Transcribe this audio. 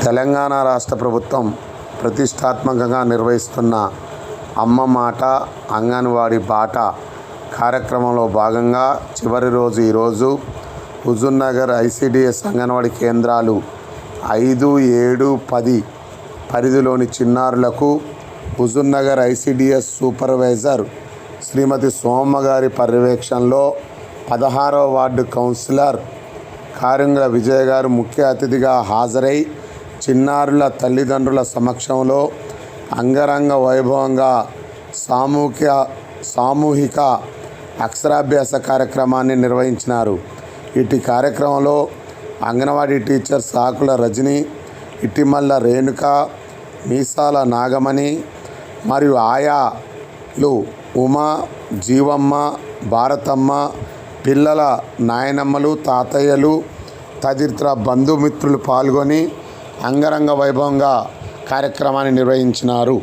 తెలంగాణ రాష్ట్ర ప్రభుత్వం ప్రతిష్టాత్మకంగా నిర్వహిస్తున్న అమ్మ మాట అంగన్వాడీ బాట కార్యక్రమంలో భాగంగా చివరి రోజు ఈరోజు హుజూర్నగర్ ఐసిడిఎస్ అంగన్వాడీ కేంద్రాలు ఐదు ఏడు పది పరిధిలోని చిన్నారులకు హుజూర్నగర్ ఐసిడిఎస్ సూపర్వైజర్ శ్రీమతి సోమ గారి పర్యవేక్షణలో పదహారవ వార్డు కౌన్సిలర్ కారింగ విజయ్ గారు ముఖ్య అతిథిగా హాజరై చిన్నారుల తల్లిదండ్రుల సమక్షంలో అంగరంగ వైభవంగా సామూహిక సామూహిక అక్షరాభ్యాస కార్యక్రమాన్ని నిర్వహించినారు. ఇటు కార్యక్రమంలో అంగన్వాడీ టీచర్ సాకుల రజని ఇటిమల్ల రేణుక మీసాల నాగమణి మరియు ఆయాలు ఉమా జీవమ్మ భారతమ్మ పిల్లల నాయనమ్మలు తాతయ్యలు తదితర బంధుమిత్రులు పాల్గొని అంగరంగ వైభవంగా కార్యక్రమాన్ని నిర్వహించినారు.